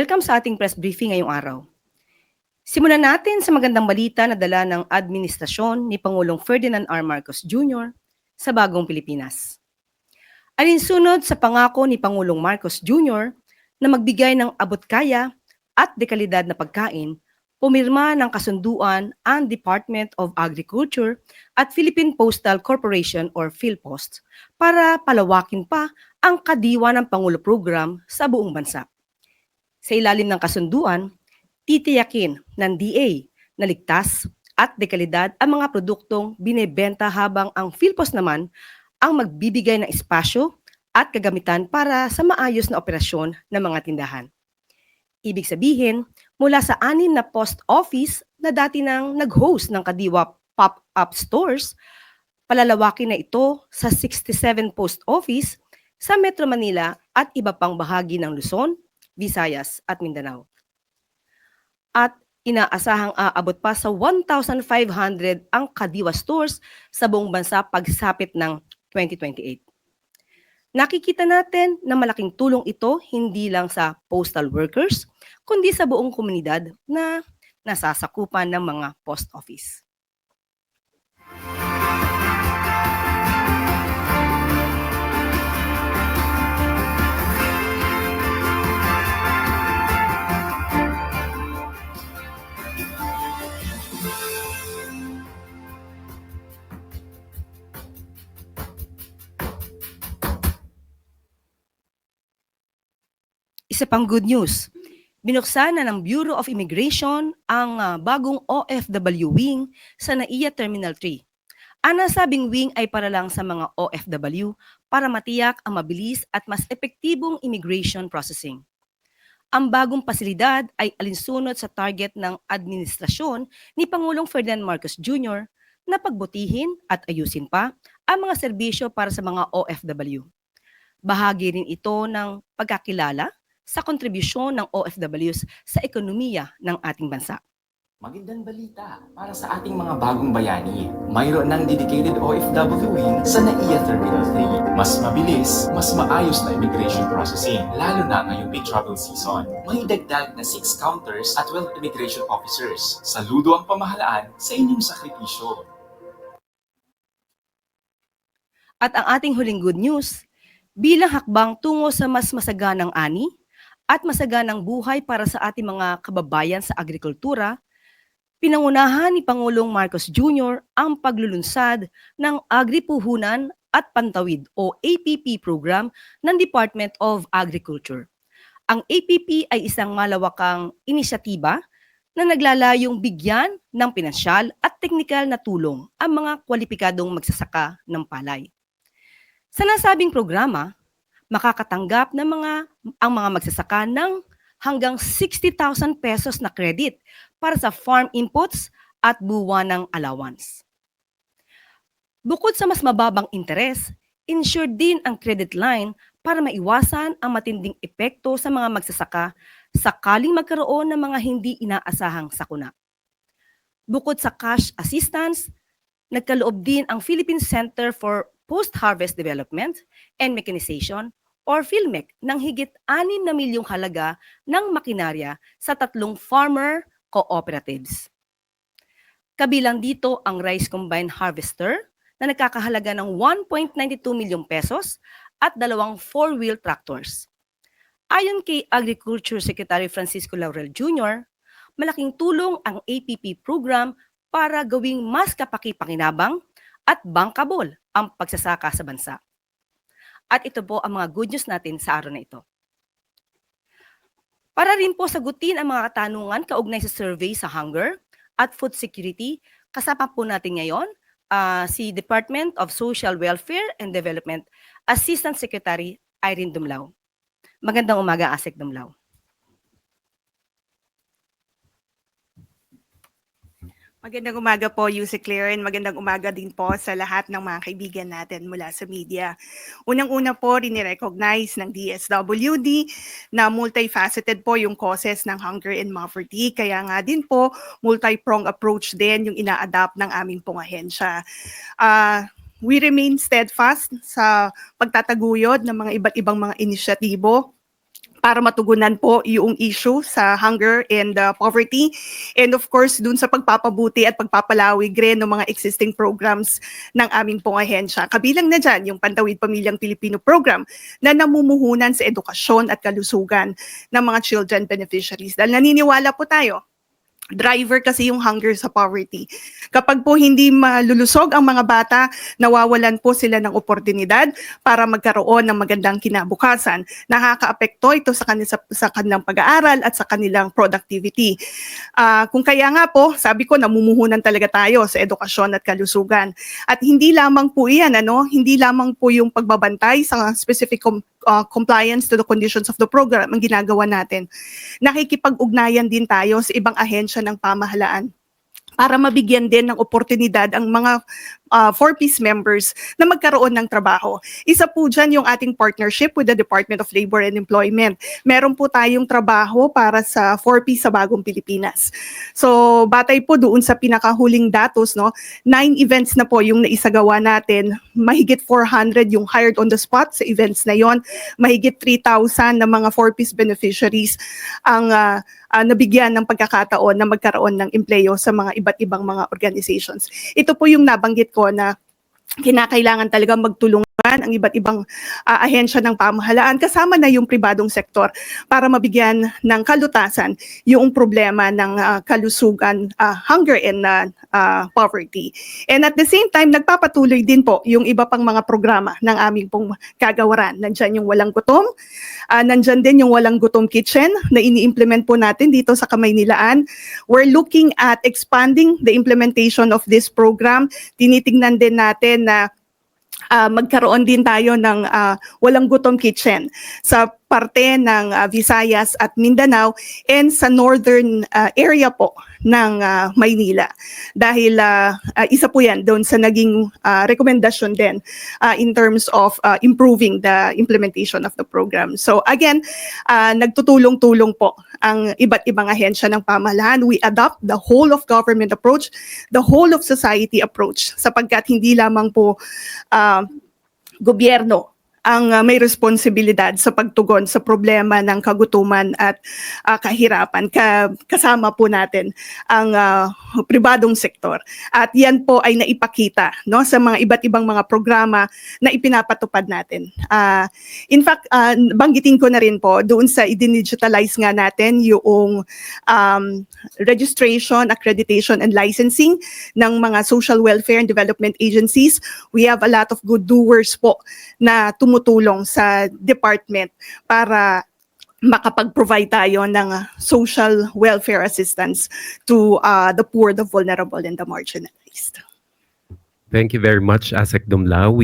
Welcome sa ating press briefing ngayong araw. Simulan natin sa magandang balita na dala ng administrasyon ni Pangulong Ferdinand R. Marcos Jr. sa bagong Pilipinas. Alinsunod sa pangako ni Pangulong Marcos Jr. na magbigay ng abot-kaya at dekalidad na pagkain, pumirma ng kasunduan ang Department of Agriculture at Philippine Postal Corporation or PhilPost para palawakin pa ang kadiwa ng Pangulo Program sa buong bansa. Sa ilalim ng kasunduan, titiyakin ng DA na ligtas at dekalidad ang mga produktong binebenta habang ang PhilPost naman ang magbibigay ng espasyo at kagamitan para sa maayos na operasyon ng mga tindahan. Ibig sabihin, mula sa anin na post office na dati nang nag-host ng Kadiwa pop-up stores, palalawakin na ito sa 67 post office sa Metro Manila at iba pang bahagi ng Luzon, Visayas at Mindanao. At inaasahang aabot pa sa 1,500 ang Kadiwa stores sa buong bansa pagsapit ng 2028. Nakikita natin na malaking tulong ito hindi lang sa postal workers, kundi sa buong komunidad na nasasakupan ng mga post office. Isa pang good news, binuksan na ng Bureau of Immigration ang ah, bagong OFW wing sa NAIA Terminal 3. Ang nasabing wing ay para lang sa mga OFW para matiyak ang mabilis at mas epektibong immigration processing. Ang bagong pasilidad ay alinsunod sa target ng administrasyon ni Pangulong Ferdinand Marcos Jr. na pagbutihin at ayusin pa ang mga serbisyo para sa mga OFW. Bahagi rin ito ng pagkakilala sa kontribusyon ng OFWs sa ekonomiya ng ating bansa. Magandang balita para sa ating mga bagong bayani. Mayroon ng dedicated OFW wing sa NAIA Terminal 3. Mas mabilis, mas maayos na immigration processing, lalo na ngayong peak travel season. May dagdag na 6 counters at 12 immigration officers. Saludo ang pamahalaan sa inyong sakripisyo. At ang ating huling good news, bilang hakbang tungo sa mas masaganang ani at masaganang buhay para sa ating mga kababayan sa agrikultura, pinangunahan ni Pangulong Marcos Jr. ang paglulunsad ng Agripuhunan at Pantawid o APP program ng Department of Agriculture. Ang APP ay isang malawakang inisyatiba na naglalayong bigyan ng pinansyal at teknikal na tulong ang mga kwalipikadong magsasaka ng palay. Sa nasabing programa, makakatanggap ng mga ang mga magsasaka ng hanggang 60,000 pesos na credit para sa farm inputs at buwan ng allowance. Bukod sa mas mababang interes, insured din ang credit line para maiwasan ang matinding epekto sa mga magsasaka sakaling magkaroon ng mga hindi inaasahang sakuna. Bukod sa cash assistance, nagkaloob din ang Philippine Center for Post-Harvest Development and Mechanization or PhilMec ng higit 6 na milyong halaga ng makinarya sa tatlong farmer cooperatives. Kabilang dito ang Rice Combine Harvester na nagkakahalaga ng 1.92 milyong pesos at dalawang four-wheel tractors. Ayon kay Agriculture Secretary Francisco Laurel Jr., malaking tulong ang APP program para gawing mas kapaki-pakinabang at bankable ang pagsasaka sa bansa. At ito po ang mga good news natin sa araw na ito. Para rin po sagutin ang mga katanungan kaugnay sa survey sa hunger at food security, kasama po natin ngayon ah, si Department of Social Welfare and Development Assistant Secretary Irene Dumlao. Magandang umaga, Asek Dumlao. Magandang umaga po, Yusek Claire, and magandang umaga din po sa lahat ng mga kaibigan natin mula sa media. Unang-una po, rin-recognize ng DSWD na multifaceted po yung causes ng hunger and poverty. Kaya nga din po, multi-prong approach din yung ina-adapt ng aming pong ahensya. Ah, we remain steadfast sa pagtataguyod ng mga iba't ibang mga inisyatibo para matugunan po yung issue sa hunger and uh, poverty. And of course, dun sa pagpapabuti at pagpapalawig rin ng mga existing programs ng aming pong ahensya. Kabilang na dyan yung Pantawid Pamilyang Pilipino Program na namumuhunan sa edukasyon at kalusugan ng mga children beneficiaries. Dahil naniniwala po tayo, driver kasi yung hunger sa poverty. Kapag po hindi malulusog ang mga bata, nawawalan po sila ng oportunidad para magkaroon ng magandang kinabukasan. Nakakaapekto ito sa, kanila, sa, kanilang pag-aaral at sa kanilang productivity. Ah, kung kaya nga po, sabi ko, namumuhunan talaga tayo sa edukasyon at kalusugan. At hindi lamang po iyan, ano, hindi lamang po yung pagbabantay sa specific ah, compliance to the conditions of the program ang ginagawa natin. Nakikipag-ugnayan din tayo sa ibang ahensya ng pamahalaan para mabigyan din ng oportunidad ang mga uh, four-piece members na magkaroon ng trabaho. Isa po dyan yung ating partnership with the Department of Labor and Employment. Meron po tayong trabaho para sa four-piece sa Bagong Pilipinas. So, batay po doon sa pinakahuling datos, no, nine events na po yung naisagawa natin. Mahigit 400 yung hired on the spot sa events na yon. Mahigit 3,000 na mga four-piece beneficiaries ang uh, uh, nabigyan ng pagkakataon na magkaroon ng empleyo sa mga iba't ibang mga organizations. Ito po yung nabanggit ko na kinakailangan talaga magtulungan ang iba't ibang ah, ahensya ng pamahalaan kasama na yung pribadong sektor para mabigyan ng kalutasan yung problema ng ah, kalusugan, ah, hunger and ah, ah, poverty. And at the same time, nagpapatuloy din po yung iba pang mga programa ng aming pong kagawaran. Nandyan yung Walang Gutom, ah, nandyan din yung Walang Gutom Kitchen na ini-implement po natin dito sa Kamaynilaan. We're looking at expanding the implementation of this program. Tinitingnan din natin na ah, magkaroon din tayo ng ah, walang gutom kitchen. Sa parte ng ah, Visayas at Mindanao and sa northern ah, area po ng ah, Maynila. Dahil ah, ah, isa po yan doon sa naging ah, rekomendasyon din ah, in terms of ah, improving the implementation of the program. So again, ah, nagtutulong-tulong po ang iba't ibang ahensya ng pamahalaan. We adopt the whole of government approach, the whole of society approach sapagkat hindi lamang po ah, gobyerno ang ah, may responsibilidad sa pagtugon sa problema ng kagutuman at ah, kahirapan. Ka- kasama po natin ang ah, pribadong sektor. At yan po ay naipakita no, sa mga iba't ibang mga programa na ipinapatupad natin. Ah, in fact, ah, banggitin ko na rin po, doon sa i-digitalize nga natin yung um, registration, accreditation, and licensing ng mga social welfare and development agencies. We have a lot of good doers po na tumutulong sa department para makapag-provide tayo ng social welfare assistance to uh, the poor, the vulnerable, and the marginalized. Thank you very much, Asek Dumlao. We